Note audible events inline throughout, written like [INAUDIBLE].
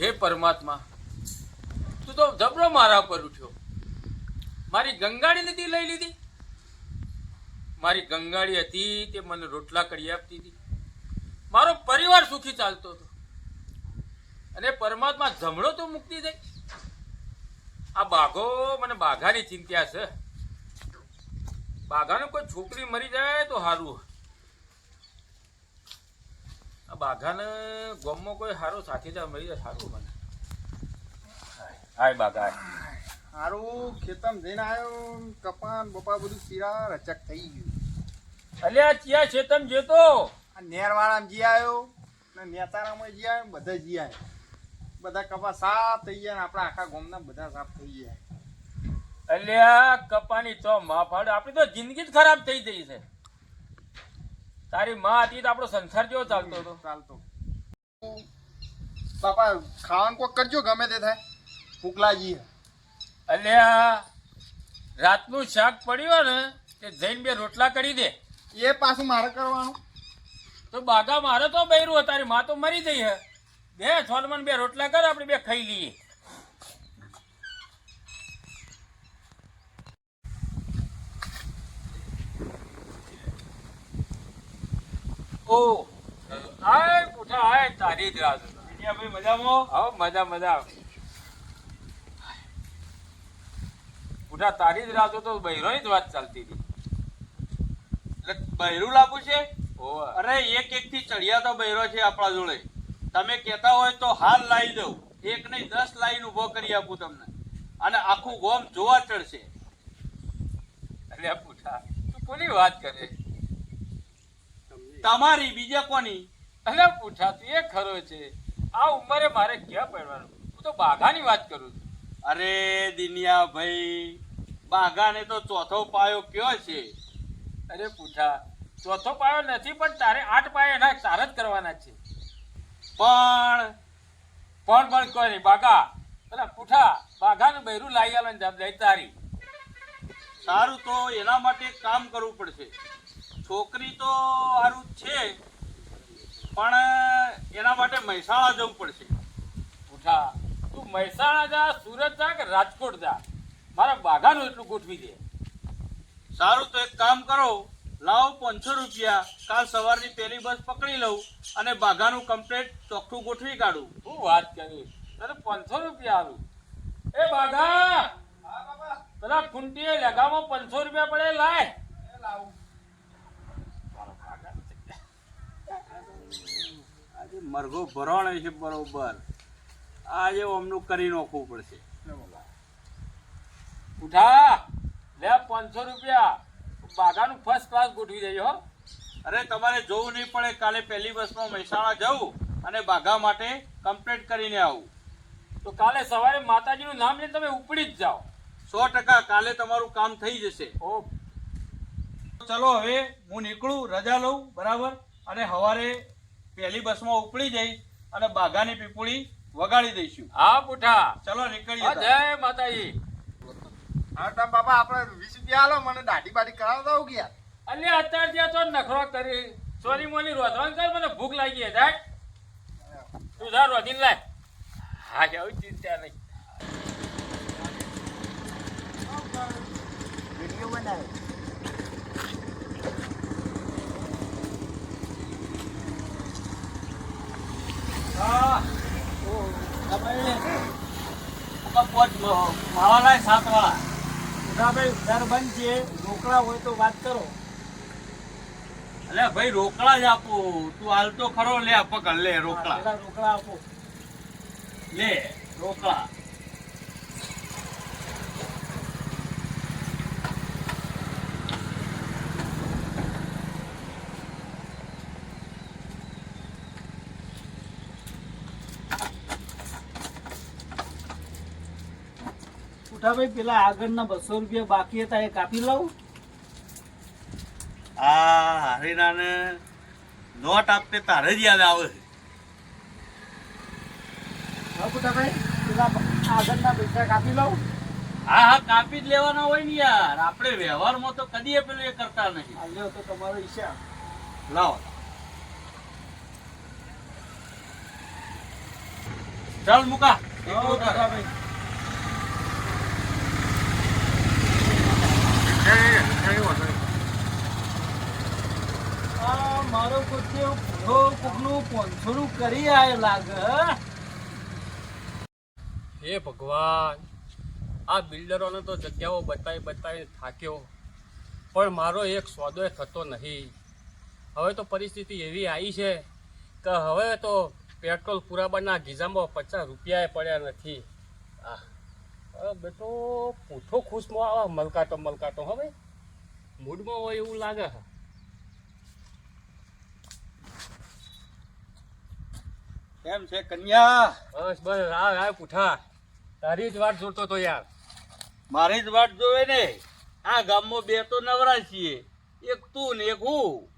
હે પરમાત્મા, તું તો જબરો મારા પર ઉઠ્યો. મારી ગંગાડી નથી લઈ લીધી. મારી ગંગાડી હતી તે મને રોટલા કરી આપતી હતી. મારો પરિવાર સુખી ચાલતો હતો. અને પરમાત્મા જમણો તો મુક્તિ દે આ બાઘો મને બાઘાની ચિંતા છે. બાઘાને કોઈ છોકરી મરી જાય તો સારું આ બાઘાને ગોમમાં કોઈ સારો સાથીદાર મળી જાય સારું મને. હાય બાઘા. હારું ખેતમ જઈને આવ્યો કપાન બપા બધું પીરા રચક થઈ ગયું. અલ્યા ચિયા ચેતન જેતો. આ નેરવાળામાં જી આવ્યો ને નેતારામાં જી આવ્યો બધા જી આવ્યો બધા કપા સાફ થઈ ગયા ને આપણા આખા ગોમના બધા સાફ થઈ ગયા. અલ્યા કપાની તો માફાડ. આપણી તો જિંદગી જ ખરાબ થઈ જઈ છે. તારી માં હતી તો આપણો સંસાર જેવો ચાલતો હતો? ચાલતો. બાપા ખાવાનું કોક કરજો ગમે તે થાય. ભૂખ લાગી. અલ્યા રાતનું શાક પડ્યું ને તે જઈને બે રોટલા કરી દે. એ પાછું મારે કરવાનું. તો બાગા મારે તો બૈરું તારી માં તો મરી જઈ હે. બે છોલમાં બે રોટલા કર આપણે બે ખાઈ લઈએ. ઓ. આય પૂઠા આય તારી જ રાહ જોતા. ભાઈ મજામાં? હા મજા મજા. પૂઠા તારી જ રાજો તો બૈરોની જ વાત ચાલતી હતી. એટલે બૈરું લાવવું છે. અરે એક એક થી ચડિયા તો બૈરો છે આપણા જોડે. તમે કહેતા હોય તો હાલ લાવી દઉં. એક નહીં દસ લાઈન ઊભો કરી આપું તમને. અને આખું ગોમ જોવા ચડશે. એટલે પૂછા તું કોની વાત કરે? તમારી બીજા કોની? અલ્યા પૂઠા એ ખરો છે. આ ઉંમરે મારે ક્યાં પડવાનું હું તો બાઘાની વાત કરું છું. અરે દિનિયા ભાઈ બાઘાને તો ચોથો પાયો કયો છે? અરે પૂછા ચોથો પાયો નથી પણ તારે આઠ પાયા એના તાર જ કરવાના છે. પણ? પણ પણ કોઈ નહીં બાઘા. અલા પૂઠા બાઘાનું બૈરું લાવી આલવાની જવાબદારી તારી. સારું તો એના માટે કામ કરવું પડશે. છોકરી તો સારું છે પણ એના માટે મહેસાણા જવું પડશે. ઉઠા. તું મહેસાણા જા સુરત જા કે રાજકોટ જા? મારા બાઘાનું એટલું ગોઠવી દે. સારું તો એક કામ કરો. લાવો પાંચસો રૂપિયા. કાલ સવારની પહેલી બસ પકડી લઉં અને બાઘાનું કમ્પ્લેટ ચોખ્ખું ગોઠવી કાઢું. શું વાત કરી તને પાંચસો રૂપિયા આવું એ બાઘા પેલા ખૂંટીએ લગામાં પાંચસો રૂપિયા પડે લાય. આજે મરઘો ભરાણો છે બરોબર. આજે અમનું કરી નાખવું પડશે. ઉઠા. લે પાંચસો રૂપિયા. બાઘાનું ફર્સ્ટ ક્લાસ ગોઠવી દેજો હો. અરે તમારે જોવું નહીં પડે કાલે પહેલી બસમાં મહેસાણા જવું અને બાઘા માટે કમ્પ્લેટ કરીને આવું. તો કાલે સવારે માતાજીનું નામ લઈને તમે ઉપડી જ જાઓ. સો ટકા કાલે તમારું કામ થઈ જશે. ઓ ચલો હવે હું નીકળું રજા લઉં બરાબર? અને સવારે પહેલી બસમાં ઉપડી જઈ અને બાઘાની પીપુળી વગાડી દઈશું. હા પૂઠા. ચલો નીકળીએ જય માતાજી. હા તમે બાપા આપણે વીસ રૂપિયા આલો મને દાઢી બાઢી કરાવતા આવું ગયા અલ્યા અત્યારે ત્યાં તો નખરો કરી. સોરી મોની રોધવાન કર મને ભૂખ લાગી છે જાય તું જા રોધીને લાય. હા એવું ચિંતા નહીં. વીડિયો બનાવે હા માવા લાય સાત વાળા ભાઈ ઘર બંધ છે રોકડા હોય તો વાત કરો અલે ભાઈ રોકડા જ આપો. તું હાલ તો ખરો. લે પકડ. લે રોકડા. રોકડા આપો. લે રોકડા. ઉઠાભાઈ પેલા આગળના બસો રૂપિયા બાકી હતા એ કાપી લાવું? આ હરીનાને નોટ આપતે તારે જ યાદ આવે. હા ઉઠાભાઈ પેલા આગળના પૈસા કાપી લઉં હા હા કાપી જ લેવાના હોય ને યાર. આપણે વ્યવહારમાં તો કદી પેલું એ કરતા નહીં. આ લ્યો તો તમારો લાવો. ચાલ મુકા. આવો કાકાભાઈ. આ મારો પોતે આયો લાગે હે? ભગવાન, આ બિલ્ડરોને તો જગ્યાઓ બતાવી બતાવી થાક્યો, પણ મારો એક સોદો થતો નહીં હવે તો પરિસ્થિતિ એવી આવી છે કે હવે તો પેટ્રોલ પુરાબાના ગીઝામાં પચાસ રૂપિયા પડ્યા નથી આ બેટો પૂઠો ખુશમાં આવે મલકાતો મલકાતો હવે મૂડમાં હોય એવું લાગે કેમ છે કન્યા? બસ બસ આ આ પૂઠા. તારી જ વાત જોતો તો યાર. મારી જ વાટ જોવે ને. આ ગામમાં બે તો નવરા છીએ. એક તું ને એક હું.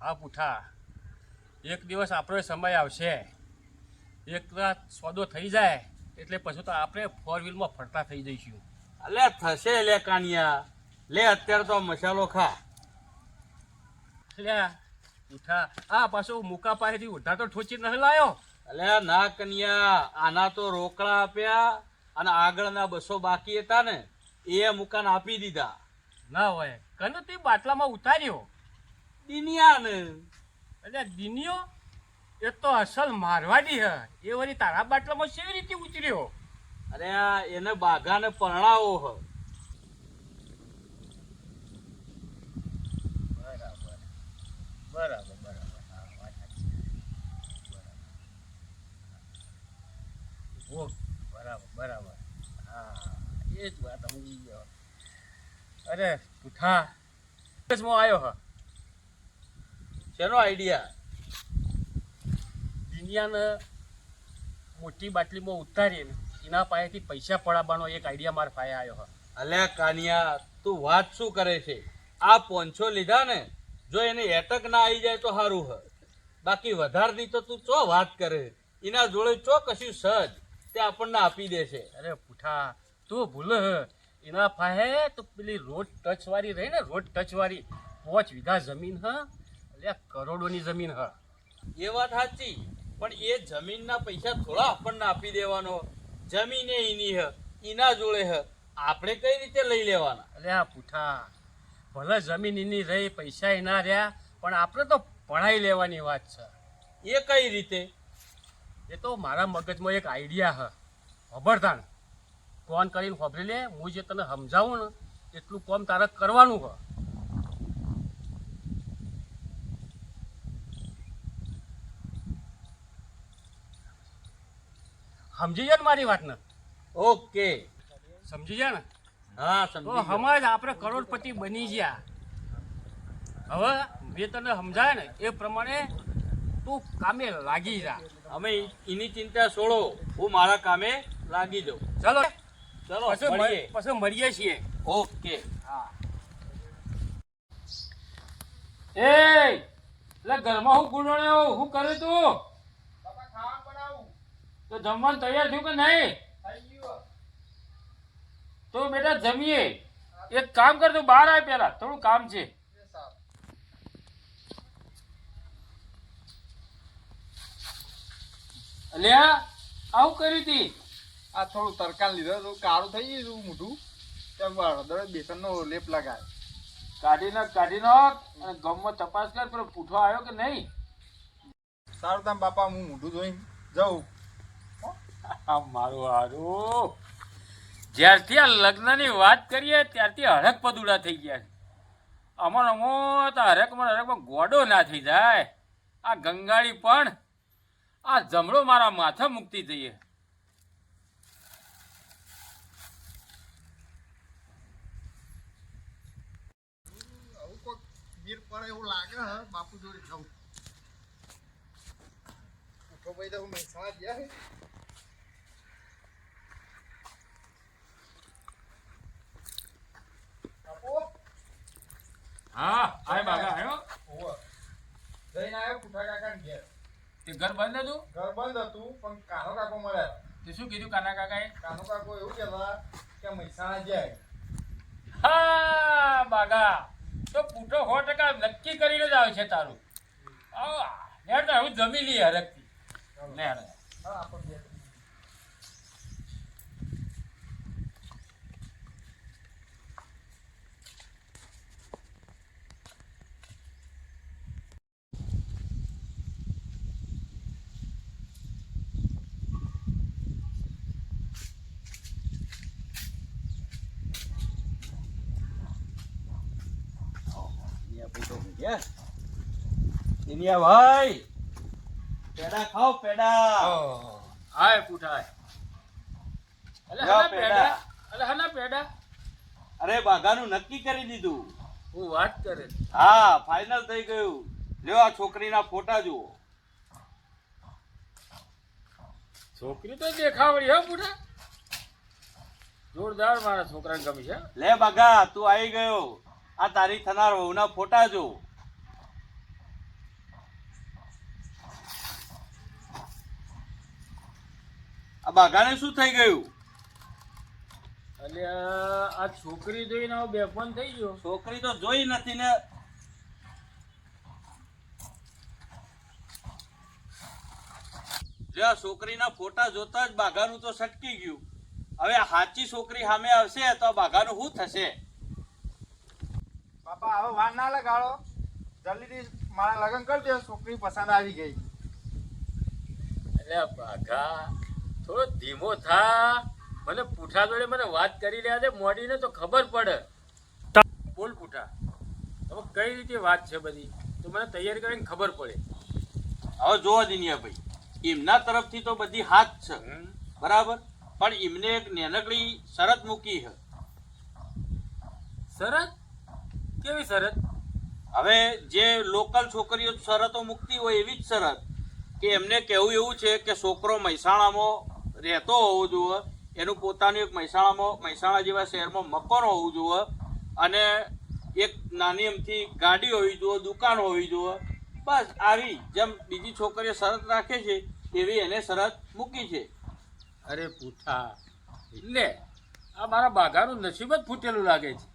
હા પૂઠા. એક દિવસ આપણો સમય આવશે. એક રાત સોદો થઈ જાય. એટલે પછી તો આપણે ફોર વ્હીલમાં ફરતા થઈ જઈશું. અલે થશે લે કાનિયા. લે અત્યારે તો મસાલો ખા. એટલે ઉઠા. આ પાછો મુકા પાસેથી ઉઠા તો ઠોચી નહીં લાયો. અલે ના કન્યા આના તો રોકડા આપ્યા અને આગળના બસો બાકી હતા ને એ મુકાન આપી દીધા. ના હોય. કને તે બાટલામાં ઉતાર્યો. દિનિયા ને એટલે દિનિયો? એ તો અસલ મારવાડી હ. એ વળી તારા બાટલામાં કેવી રીતે ઉતર્યો? અરે આ એને બાઘાને પરણાવો હ. બરાબર. બરાબર હા. બરાબર. બરાબર બરાબર. હા એ જ વાત સમજી ગયો અરે પૂઠા. દિવસમાં આવ્યો હ. શેનો આઈડિયા દુનિયાને મોટી બાટલીમાં ઉતારીને એના પાસેથી પૈસા પડાવવાનો એક આઈડિયા મારા પાસે આવ્યો અલ્યા કાનિયા તું વાત શું કરે છે? આ પોંછો લીધા ને? જો એને એટક ના આવી જાય તો સારું હ. બાકી વધારની તો તું ચો વાત કરે? એના જોડે ચો કશું સજ? તે આપણને આપી દેશે. અરે પૂઠા તું ભૂલ હ. એના પાસે તો પેલી રોડ ટચ વાળી રહી ને રોડ ટચ વાળી પાંચ વીઘા જમીન હ. એટલે કરોડોની જમીન હ. એ વાત સાચી. પણ એ જમીનના પૈસા થોડા આપણને આપી દેવાનો. જમીન એની હ એના જોડે હ. આપણે કઈ રીતે લઈ લેવાના? અરે આ પૂઠા ભલે જમીન એની રહી પૈસા એના રહ્યા પણ આપણે તો પઢાઈ લેવાની વાત છે. એ કઈ રીતે? એ તો મારા મગજમાં એક આઈડિયા હ. ખબરદાર ફોન કરીને ખબરી લે હું જે તને સમજાવું ને એટલું કોમ તારે કરવાનું હ. સમજી જાય ને મારી વાતને? ઓકે. સમજી જાય ને? હા તો હમણાં જ આપણે કરોડપતિ બની ગયા. હવે મેં તને સમજાય ને એ પ્રમાણે તું કામે લાગી જા. અમે એની ચિંતા છોડો હું મારા કામે લાગી જાઉં. ચલો. ચલો પછી મળીએ. છીએ. ઓકે. હા. એ એટલે ઘરમાં હું ગુંડણ્યો હું કર્યું તું? તો જમવાનું તૈયાર થયું કે નહીં? તો બેટા જમીએ. એક કામ કર તું બહાર આવે પેલા થોડું કામ છે. અલ્યા આવું કરી તી આ થોડું તરકાન લીધો તો કાળું થઈ ગયું મોઢું. તેમ હળદર બેસનનો લેપ લગાવે કાઢી નાખ કાઢી નાખ અને ગમમાં તપાસ કર પેલો પૂઠો આવ્યો કે નહીં? સારું તમે બાપા હું મોઢું જોઈને જાઉં. [LAUGHS] મારું હારું. જ્યારથી આ લગ્નની વાત કરીએ, ત્યારથી હરક પદુડા થઈ ગયા છે. અમર અમો તો હરકમાં હરકમાં ગોડો ના થઈ જાય. આ ગંગાળી પણ આ જમડો મારા માથા મૂકતી જઈએ. બાપુ જોડે ઉઠો ભાઈ, તો મહેસાણા ગયા હા આય બાગા આવ્યો ઓવે જઈને આવ્યો કુઠા કાકા ઘેર. તે ઘર બંધ હતું? ઘર બંધ હતું પણ કાનો કાકો મળ્યા. તે શું કીધું કાના કાકાએ? કાનો કાકો એવું કે મહેસાણા જાય. હા બાગા. તો પૂઠો સો ટકા નક્કી કરીને જ આવે છે તારું. યાર તો હું જમી લઈએ હરકથી લે લે. હા આપણે બે યસ દિનિયા ભાઈ. પેડા ખાઓ પેડા. હાય પૂઠાય. અલે હના પેડા. પેડા. અલે હના પેડા. અરે બાગાનું નક્કી કરી દીધું. હું વાત કરે. હા ફાઇનલ થઈ ગયું. લ્યો આ છોકરીના ફોટા જુઓ. છોકરી તો દેખાવડી હો પૂઠા. જોરદાર મારા છોકરાને ગમી છે. લે બાગા તું આવી ગયો. આ તારી થનાર વહુના ફોટા જો આ બાઘાને શું થઈ ગયું? એટલે આ છોકરી જોઈને બેફોન થઈ ગયો. છોકરી તો જોઈ નથી ને. લ્યો, છોકરીના ફોટા જોતા જ બાઘાનું તો સટકી ગયું. હવે સાચી છોકરી સામે આવશે તો આ બાઘાનું શું થશે? બાપા હવે વાર ના લગાડો. જલ્દીથી મારા લગ્ન કરી દે. છોકરી પસંદ આવી ગઈ. એટલે બાઘા થોડો ધીમો થા. મને પૂઠા જોડે મને વાત કરી રહ્યા છે મોડીને તો ખબર પડે. બોલ પૂઠા. હવે કઈ રીતે વાત છે બધી? તો મને તૈયારી કરીને ખબર પડે. હવે જોવો દિનિયાભાઈ એમના તરફથી તો બધી હાથ છે. બરાબર? પણ એમને એક નાનકડી શરત મૂકી છે. શરત? કેવી શરત? હવે જે લોકલ છોકરીઓ શરતો મૂકતી હોય એવી જ શરત કે એમને કહેવું એવું છે કે છોકરો મહેસાણામાં રહેતો હોવો જોઈએ. એનું પોતાનું એક મહેસાણામાં મહેસાણા જેવા શહેરમાં મકાન હોવું જોઈએ અને એક નાની એમથી ગાડી હોવી જોઈએ દુકાન હોવી જોઈએ. બસ આવી જેમ બીજી છોકરીએ શરત રાખે છે એવી એને શરત મૂકી છે. અરે પૂઠા એટલે આ મારા બાઘાનું નસીબ જ ફૂટેલું લાગે છે.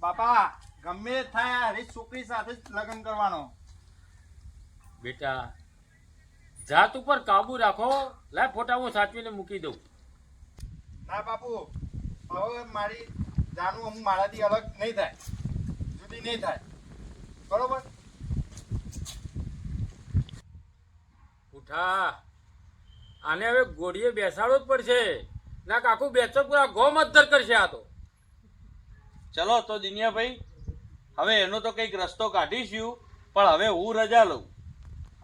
બાપા ગમે થાય આ છોકરી સાથે જ લગ્ન કરવાનો. બેટા જાત ઉપર કાબુ રાખો. લાય ફોટા હું સાચવીને મૂકી દઉં. ના બાપુ હવે મારી જાનું હું મારાથી અલગ નહીં થાય. જુદી નહીં થાય. બરોબર? ઉઠા. આને હવે ગોળીએ બેસાડવો જ પડશે. ના કાકુ બેચો પૂરા ગોમ અદ્ધર કરશે આ તો. ચલો તો દિનિયાભાઈ હવે એનો તો કંઈક રસ્તો કાઢીશું પણ હવે હું રજા લઉં.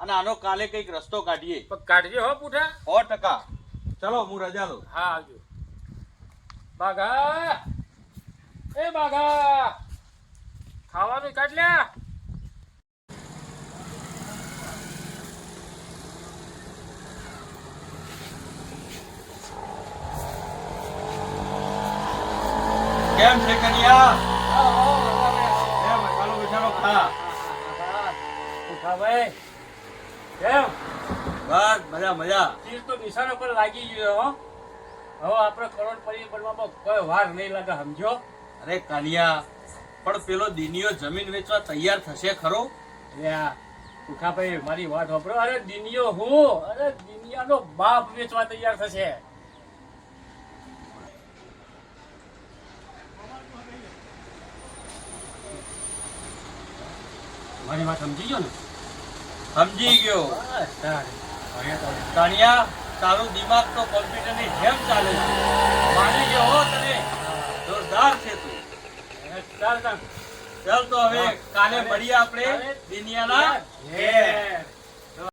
અને આનો કાલે કંઈક રસ્તો કાઢીએ. કાઢજે હો પૂઠા. સો ટકા. ચલો હું રજા લઉં. હા આવજો. બાઘા! એ બાઘા! ખાવાનું કાઢ લ્યા કેમ છે કન્યા? કેમ ચાલો બસાલો ખા ઉઠાભાઈ. કેમ? બસ મજા મજા. તો નિશાના પર લાગી ગયો હો. હવે આપણે કરોડપતિ બનવામાં કોઈ વાર નહીં લાગે સમજો? અરે કાલિયા પણ પેલો દિનિયો જમીન વેચવા તૈયાર થશે ખરો? ઉઠાભાઈ મારી વાત સાંભળો. અરે દિનિયો હું? અરે દિનિયાનો બાપ વેચવા તૈયાર થશે. મારી વાત સમજી ગયો ને? સમજી ગયો બસ તારે. દિમાગ તો કોમ્પ્યુટરની જેમ ચાલે છે માની ગયો હો તને જોરદાર છે તું ચાલ ચાલ તો હવે કાલે મળીએ આપણે દિનિયાના. ઘેર.